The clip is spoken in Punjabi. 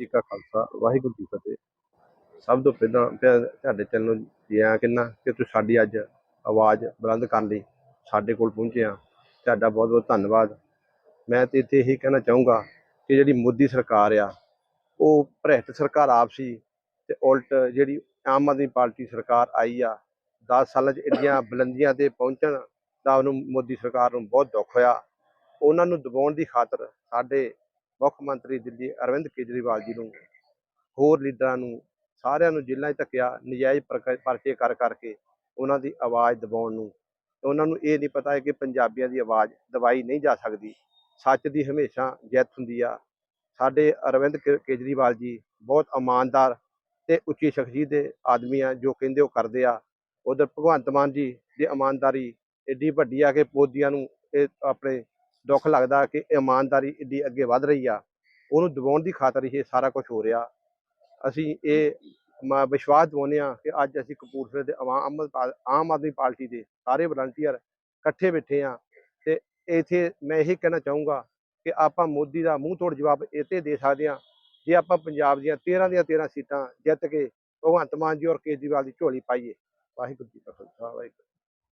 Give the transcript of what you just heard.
ਜੀ ਕਾ ਖਾਲਸਾ, ਵਾਹਿਗੁਰੂ ਜੀ ਫਤਿਹ। ਸਭ ਤੋਂ ਪਹਿਲਾਂ ਪਿਆ- ਤੁਹਾਡੇ ਚੈਨਲ ਨੂੰ ਜੀ ਆਇਆਂ ਕਿੰਨਾ ਕਿ ਤੁਸੀਂ ਸਾਡੀ ਅੱਜ ਆਵਾਜ਼ ਬੁਲੰਦ ਕਰਨ ਲਈ ਸਾਡੇ ਕੋਲ ਪਹੁੰਚੇ ਆ। ਤੁਹਾਡਾ ਬਹੁਤ ਬਹੁਤ ਧੰਨਵਾਦ। ਮੈਂ ਤੇ ਇੱਥੇ ਇਹੀ ਕਹਿਣਾ ਚਾਹੂੰਗਾ ਕਿ ਜਿਹੜੀ ਮੋਦੀ ਸਰਕਾਰ ਆ, ਉਹ ਭ੍ਰਿਸ਼ਟ ਸਰਕਾਰ ਆਪ ਸੀ ਤੇ ਉਲਟ ਜਿਹੜੀ ਆਮ ਆਦਮੀ ਪਾਰਟੀ ਸਰਕਾਰ ਆਈ ਆ 10 ਸਾਲਾਂ 'ਚ ਇੰਨੀਆਂ ਬੁਲੰਦੀਆਂ ਤੇ ਪਹੁੰਚਣ ਦਾ ਉਹਨੂੰ ਮੋਦੀ ਸਰਕਾਰ ਨੂੰ ਬਹੁਤ ਦੁੱਖ ਹੋਇਆ। ਉਹਨਾਂ ਨੂੰ ਦਬਾਉਣ ਦੀ ਖਾਤਰ ਸਾਡੇ ਮੁੱਖ ਮੰਤਰੀ ਦਿੱਲੀ ਅਰਵਿੰਦ ਕੇਜਰੀਵਾਲ ਜੀ ਨੂੰ, ਹੋਰ ਲੀਡਰਾਂ ਨੂੰ, ਸਾਰਿਆਂ ਨੂੰ ਜੇਲ੍ਹਾਂ 'ਚ ਧੱਕਿਆ, ਨਜਾਇਜ਼ ਪਰਚੇ ਕਰ, ਕਰਕੇ ਉਹਨਾਂ ਦੀ ਆਵਾਜ਼ ਦਬਾਉਣ ਨੂੰ। ਉਹਨਾਂ ਨੂੰ ਇਹ ਨਹੀਂ ਪਤਾ ਹੈ ਕਿ ਪੰਜਾਬੀਆਂ ਦੀ ਆਵਾਜ਼ ਦਬਾਈ ਨਹੀਂ ਜਾ ਸਕਦੀ। ਸੱਚ ਦੀ ਹਮੇਸ਼ਾ ਜਿੱਤ ਹੁੰਦੀ ਆ। ਸਾਡੇ ਅਰਵਿੰਦ ਕੇ- ਕੇਜਰੀਵਾਲ ਜੀ ਬਹੁਤ ਇਮਾਨਦਾਰ ਤੇ ਉੱਚੀ ਸ਼ਖਸੀਅਤ ਦੇ ਆਦਮੀ ਆ, ਜੋ ਕਹਿੰਦੇ ਉਹ ਕਰਦੇ ਆ। ਉਧਰ ਭਗਵੰਤ ਮਾਨ ਜੀ ਦੀ ਇਮਾਨਦਾਰੀ ਏਡੀ ਵੱਡੀ ਆ ਕਿ ਪੋਦੀਆਂ ਨੂੰ ਇਹ ਆਪਣੇ ਦੁੱਖ ਲੱਗਦਾ ਕਿ ਇਮਾਨਦਾਰੀ ਇੱਡੀ ਅੱਗੇ ਵੱਧ ਰਹੀ ਆ। ਉਹਨੂੰ ਦਬਾਉਣ ਦੀ ਖਾਤਰ ਇਹ ਸਾਰਾ ਕੁਝ ਹੋ ਰਿਹਾ। ਅਸੀਂ ਇਹ ਮ- ਵਿਸ਼ਵਾਸ ਦਿਵਾਉਂਦੇ ਹਾਂ ਕਿ ਅੱਜ ਅਸੀਂ ਕਪੂਰਥਲੇ ਦੇ ਆਵਾਮ ਆਮ ਆਦਮੀ ਪਾਰਟੀ ਦੇ ਸਾਰੇ ਵਲੰਟੀਅਰ ਇਕੱਠੇ ਬੈਠੇ ਆ ਤੇ ਇਥੇ ਮੈਂ ਇਹ ਕਹਿਣਾ ਚਾਹੂੰਗਾ ਕਿ ਆਪਾਂ ਮੋਦੀ ਦਾ ਮੂੰਹ ਤੋੜ ਜਵਾਬ ਇਤੇ ਦੇ ਸਕਦੇ ਹਾਂ। ਜੇ ਆਪਾਂ ਪੰਜਾਬ ਦੀਆਂ 13 ਦੀਆਂ 13 ਸੀਟਾਂ ਜਿੱਤ ਕੇ ਭਗਵੰਤ ਮਾਨ ਜੀ ਔਰ ਕੇਜਰੀਵਾਲ ਦੀ ਝੋਲੀ ਪਾਈਏ। ਵਾਹਿਗੁਰੂ ਜੀ ਕਾ ਖਾਲਸਾ, ਵਾਹਿਗੁਰੂ